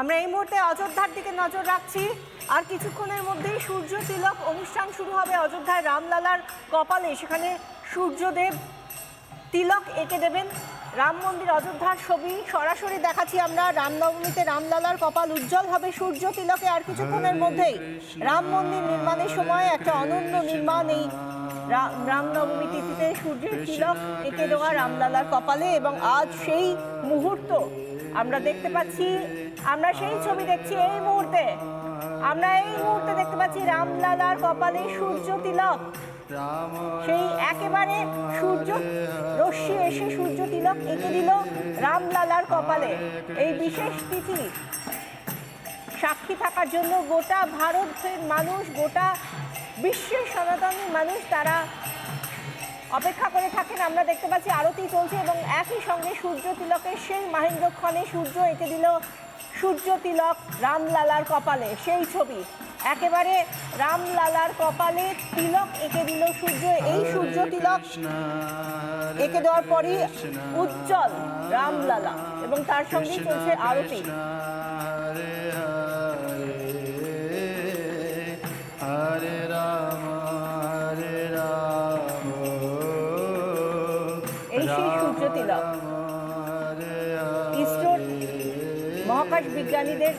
আমরা এই মুহূর্তে অযোধ্যার দিকে নজর রাখছি। আর কিছুক্ষণের মধ্যেই সূর্য তিলক অনুষ্ঠান শুরু হবে অযোধ্যায় রামলালার কপালে। সেখানে সূর্যদেব তিলক এঁকে দেবেন। রাম মন্দির অযোধ্যার ছবি সরাসরি দেখাচ্ছি আমরা। রামনবমীতে রামলালার কপাল উজ্জ্বল হবে সূর্য তিলকে। আর কিছুক্ষণের মধ্যেই রাম মন্দির নির্মাণের সময় একটা অনন্য নির্মাণ এই রামনবমী তিথিতে সূর্যের তিলক এঁকে দেওয়া রামলালার কপালে। এবং আজ সেই মুহূর্ত আমরা দেখতে পাচ্ছি, আমরা সেই ছবি দেখছি এই মুহূর্তে। আমরা এই মুহূর্তে দেখতে পাচ্ছি রামলালার কপালে সূর্য তিলক। সেই একেবারে সূর্য রশ্মি এসে সূর্য তিলক এঁকে দিল রামলালার কপালে। এই বিশেষ তিথি সাক্ষী থাকার জন্য গোটা ভারতের মানুষ, গোটা বিশ্বের সনাতনী মানুষ তারা অপেক্ষা করে থাকেন আমরা দেখতে পাচ্ছি আরতি চলছে এবং একই সঙ্গে সূর্য তিলকের সেই মাহেন্দ্রক্ষণে সূর্য এঁকে দিল সূর্য তিলক রামলালার কপালে সেই ছবি। একেবারে রামলালার কপালে তিলক এঁকে দিল সূর্য এই সূর্য তিলক এঁকে দেওয়ার পরই উজ্জ্বল রামলালা এবং তার সঙ্গেই চলছে আরতি। মহাকাশ বিজ্ঞানীদের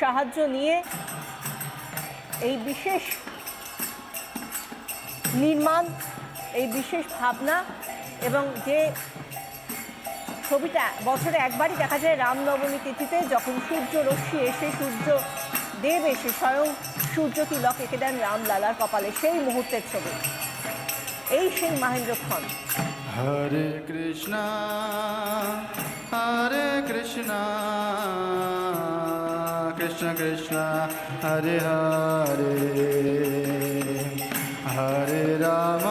সাহায্য নিয়ে এই বিশেষ নির্মাণ, এই বিশেষ ভাবনা এবং যে ছবিটা বছরে একবারই দেখা যায় রামনবমী তিথিতে যখন সূর্য রশ্মি এসে সূর্য দেব এসে স্বয়ং সূর্য তিলক এঁকে দেন রামলালার কপালে সেই মুহূর্তের ছবি। এই সেই মহেন্দ্রক্ষণ। হরে কৃষ্ণ হরে কৃষ্ণ কৃষ্ণ কৃষ্ণ, হরে হরে। হরে রাম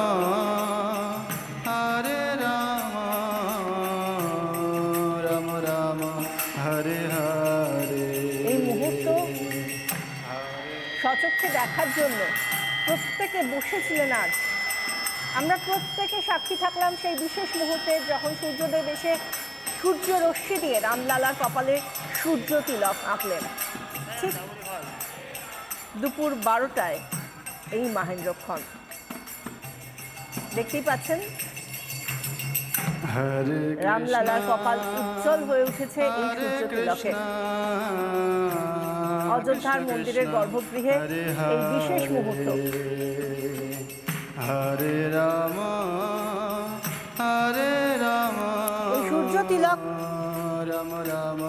হরে রাম রাম রাম, হরে হরে। এই মুহূর্ত সচক্ষে দেখার জন্য প্রত্যেকে বসেছিলেন আজ। আমরা প্রত্যেকে সাক্ষী থাকলাম সেই বিশেষ মুহূর্তে যখন সূর্যদেব এসে সূর্য রশ্মি দিয়ে রামলালার কপালে সূর্য তিলক আঁকলেন। ঠিক দুপুর বারোটায় এই মাহেন্দ্রক্ষণ। দেখতেই পাচ্ছেন? রামলালার কপাল উজ্জ্বল হয়ে উঠেছে এই সূর্য তিলকে। অযোধ্যার মন্দিরের গর্ভগৃহে এই বিশেষ মুহূর্ত। হরে রাম। তিলক। রাম রাম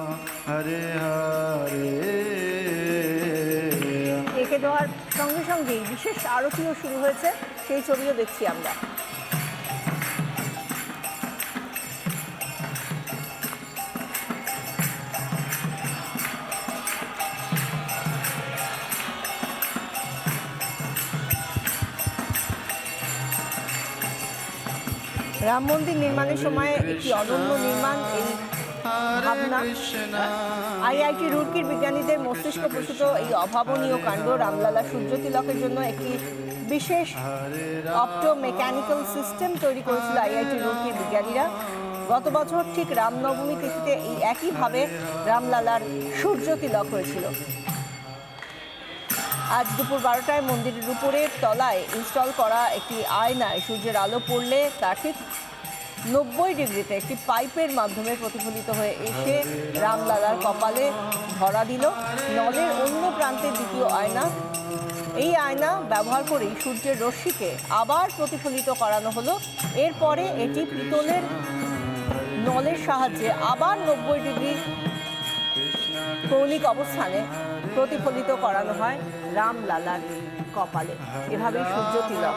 হরে হরে। এঁকে দেওয়ার সঙ্গে সঙ্গেই বিশেষ আরতিও শুরু হয়েছে সেই ছবিও দেখছি আমরা। রাম মন্দির নির্মাণের সময় একটি অনন্য নির্মাণ এই ভাবনা আইআইটি রুরকির বিজ্ঞানীদের মস্তিষ্ক প্রসূত এই অভাবনীয় কাণ্ড রামলালা সূর্য তিলকের জন্য একটি বিশেষ অপটো মেকানিক্যাল সিস্টেম তৈরি করেছিল আইআইটি রুরকির বিজ্ঞানীরা। গত বছর ঠিক রামনবমী তিথিতে এই একইভাবে রামলালার সূর্য তিলক হয়েছিল। আজ দুপুর বারোটায় মন্দিরের উপরের তলায় ইনস্টল করা একটি আয়নায় সূর্যের আলো পড়লে তা ঠিক নব্বই ডিগ্রিতে একটি পাইপের মাধ্যমে প্রতিফলিত হয়ে এসে রামলালার কপালে ধরা দিল। নলের অন্য প্রান্তের দ্বিতীয় আয়না। এই আয়না ব্যবহার করেই সূর্যের রশ্মিকে আবার প্রতিফলিত করানো হলো। এরপরে এটি পিতলের নলের সাহায্যে আবার নব্বই ডিগ্রি কৌণিক অবস্থানে প্রতিফলিত করানো হয় রামলালার কপালে। এভাবেই সূর্য তিলক।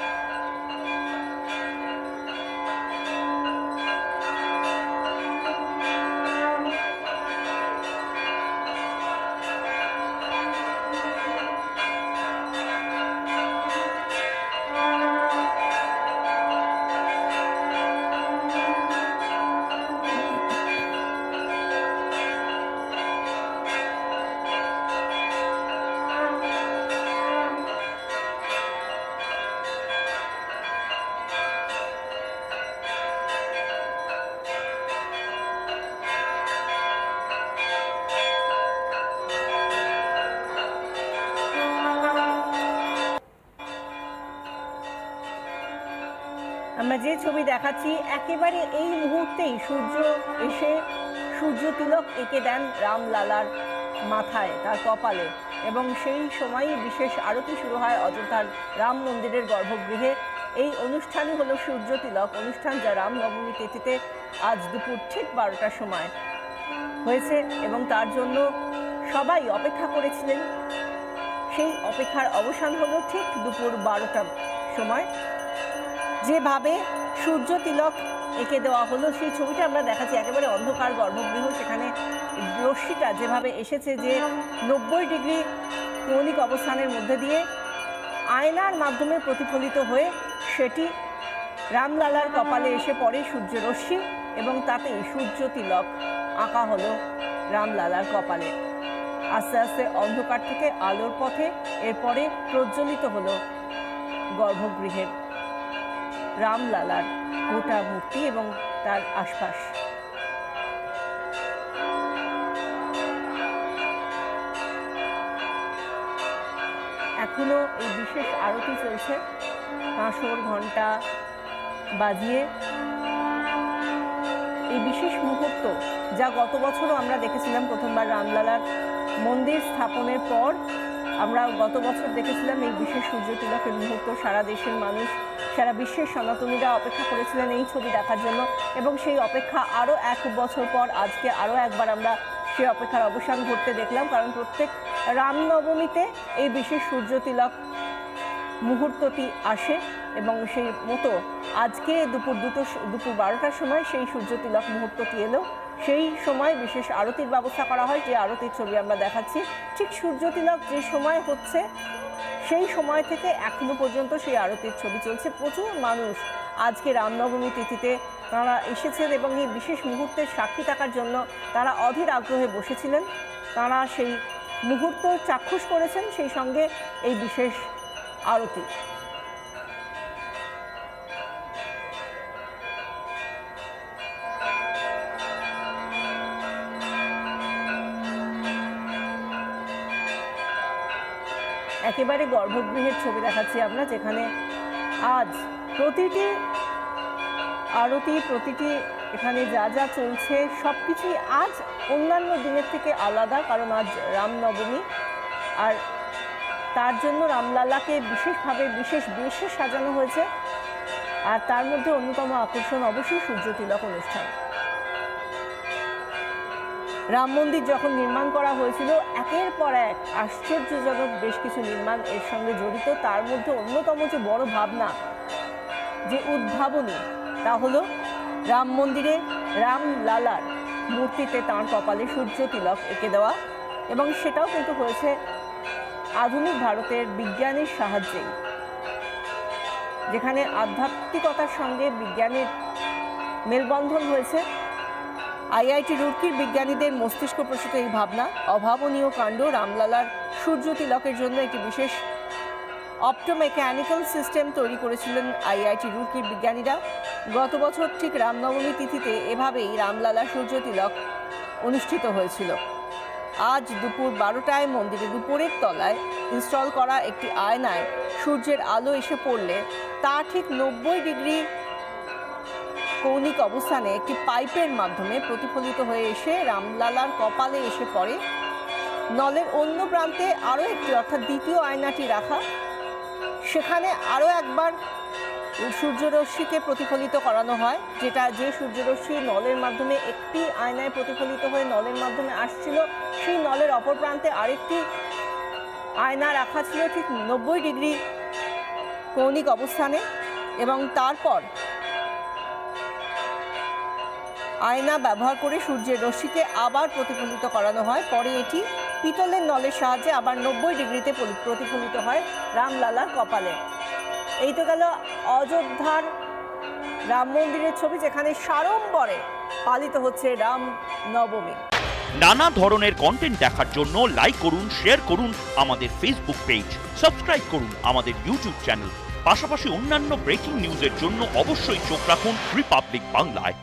যে ছবি দেখাচ্ছি, একেবারে এই মুহূর্তেই সূর্য এসে সূর্য তিলক এঁকে দেন রামলালার মাথায়, তার কপালে। এবং সেই সময়ই বিশেষ আরতি শুরু হয় অযোধ্যার রাম মন্দিরের গর্ভগৃহে। এই অনুষ্ঠানই হলো সূর্য তিলক অনুষ্ঠান যা রামনবমী তিথিতে আজ দুপুর ঠিক বারোটার সময় হয়েছে এবং তার জন্য সবাই অপেক্ষা করেছিলেন। সেই অপেক্ষার অবসান হলো ঠিক দুপুর বারোটার সময়। যেভাবে সূর্য তিলক এঁকে দেওয়া হলো। সেই ছবিটা আমরা দেখাচ্ছি। একেবারে অন্ধকার গর্ভগৃহ সেখানে রশ্মিটা যেভাবে এসেছে যে নব্বই ডিগ্রি কৌণিক অবস্থানের মধ্যে দিয়ে আয়নার মাধ্যমে প্রতিফলিত হয়ে সেটি রামলালার কপালে এসে পড়ে সূর্য রশ্মি এবং তাতেই সূর্য তিলক আঁকা হলো রামলালার কপালে। আস্তে আস্তে অন্ধকার থেকে আলোর পথে এরপরে প্রজ্বলিত হলো গর্ভগৃহের রামলালার গোটা মূর্তি এবং তার আশপাশ। এখনও এই বিশেষ আরতি চলছে। কাঁসর ঘণ্টা বাজিয়ে। এই বিশেষ মুহূর্ত যা গত বছরও আমরা দেখেছিলাম প্রথমবার রামলালার মন্দির স্থাপনের পর আমরা গত বছর দেখেছিলাম এই বিশেষ সূর্য তিলকের মুহূর্ত। সারা দেশের মানুষ, সারা বিশ্বের সনাতনীরা অপেক্ষা করেছিলেন এই ছবি দেখার জন্য এবং সেই অপেক্ষা আরও এক বছর পর আজকে আরও একবার আমরা সেই অপেক্ষার অবসান ঘটতে দেখলাম। কারণ প্রত্যেক রামনবমীতে এই বিশেষ সূর্য তিলক মুহূর্তটি আসে। এবং সেই মতো আজকে দুপুর দুটো দুপুর বারোটার সময় সেই সূর্য তিলক মুহূর্তটি এলো। সেই সময় বিশেষ আরতির ব্যবস্থা করা হয়, যে আরতির ছবি আমরা দেখাচ্ছি। ঠিক সূর্য তিলক যে সময় হচ্ছে, সেই সময় থেকে এখনও পর্যন্ত সেই আরতির ছবি চলছে। প্রচুর মানুষ আজকে রামনবমী তিথিতে তারা এসেছেন এবং এই বিশেষ মুহূর্তের সাক্ষী থাকার জন্য তারা অধীর আগ্রহে বসেছিলেন। তারা সেই মুহূর্ত চাক্ষুষ করেছেন সেই সঙ্গে এই বিশেষ আরতি। একেবারে গর্ভগৃহের ছবি দেখাচ্ছি আমরা, যেখানে আজ প্রতিটি আরতি, প্রতিটি এখানে যা যা চলছে সব কিছুই আজ অন্যান্য দিনের থেকে আলাদা, কারণ আজ রামনবমী। আর তার জন্য রামলালাকে বিশেষভাবে, বিশেষ বেশে সাজানো হয়েছে। আর তার মধ্যে অন্যতম আকর্ষণ অবশ্যই সূর্য তিলক অনুষ্ঠান। রাম মন্দির যখন নির্মাণ করা হয়েছিল, একের পর এক আশ্চর্যজনক বেশ কিছু নির্মাণ এর সঙ্গে জড়িত। তার মধ্যে অন্যতম যে বড় ভাবনা, যে উদ্ভাবনী, তা হলো রাম মন্দিরে রাম লালার মূর্তিতে তাঁর কপালে সূর্য তিলক এঁকে দেওয়া এবং সেটাও কিন্তু হয়েছে আধুনিক ভারতের বিজ্ঞানের সাহায্যেই। যেখানে আধ্যাত্মিকতার সঙ্গে বিজ্ঞানের মেলবন্ধন হয়েছে। আইআইটি রুড়কির বিজ্ঞানীদের মস্তিষ্ক প্রসূত এই ভাবনা, অভাবনীয় কাণ্ড রামলালার সূর্য তিলকের জন্য একটি বিশেষ অপটোমেকানিক্যাল সিস্টেম তৈরি করেছিলেন আইআইটি রুড়কির বিজ্ঞানীরা। গত বছর ঠিক রামনবমী তিথিতে এভাবেই রামলালা সূর্য তিলক অনুষ্ঠিত হয়েছিল। আজ দুপুর বারোটায় মন্দিরে দুপুরের তলায় ইনস্টল করা একটি আয়নায় সূর্যের আলো এসে পড়লে তা ঠিক নব্বই ডিগ্রি কৌণিক অবস্থানে একটি পাইপের মাধ্যমে প্রতিফলিত হয়ে এসে রামলালার কপালে এসে পড়ে। নলের অন্য প্রান্তে আরও একটি, অর্থাৎ দ্বিতীয় আয়নাটি রাখা। সেখানে আরও একবার সূর্যরশ্মিকে প্রতিফলিত করানো হয়, যেটা যে সূর্যরশ্মি নলের মাধ্যমে একটি আয়নায় প্রতিফলিত হয়ে নলের মাধ্যমে আসছিল, সেই নলের অপর প্রান্তে আরেকটি আয়না রাখা ছিল ঠিক নব্বই ডিগ্রি কৌণিক অবস্থানে এবং তারপর আয়না ব্যবহার করে সূর্যের রশ্মিকে আবার প্রতিফলিত করানো হয়। পরে এটি পিতলের নলের সাহায্যে আবার নব্বই ডিগ্রিতে প্রতিফলিত হয় রামলালার কপালে। এই তো গেল অযোধ্যার রাম মন্দিরের ছবি, যেখানে সাড়ম্বরে পালিত হচ্ছে রাম নবমী। নানা ধরনের কন্টেন্ট দেখার জন্য লাইক করুন শেয়ার করুন আমাদের ফেসবুক পেজ সাবস্ক্রাইব করুন আমাদের ইউটিউব চ্যানেল পাশাপাশি অন্যান্য ব্রেকিং নিউজের জন্য অবশ্যই চোখ রাখুন রিপাবলিক বাংলায়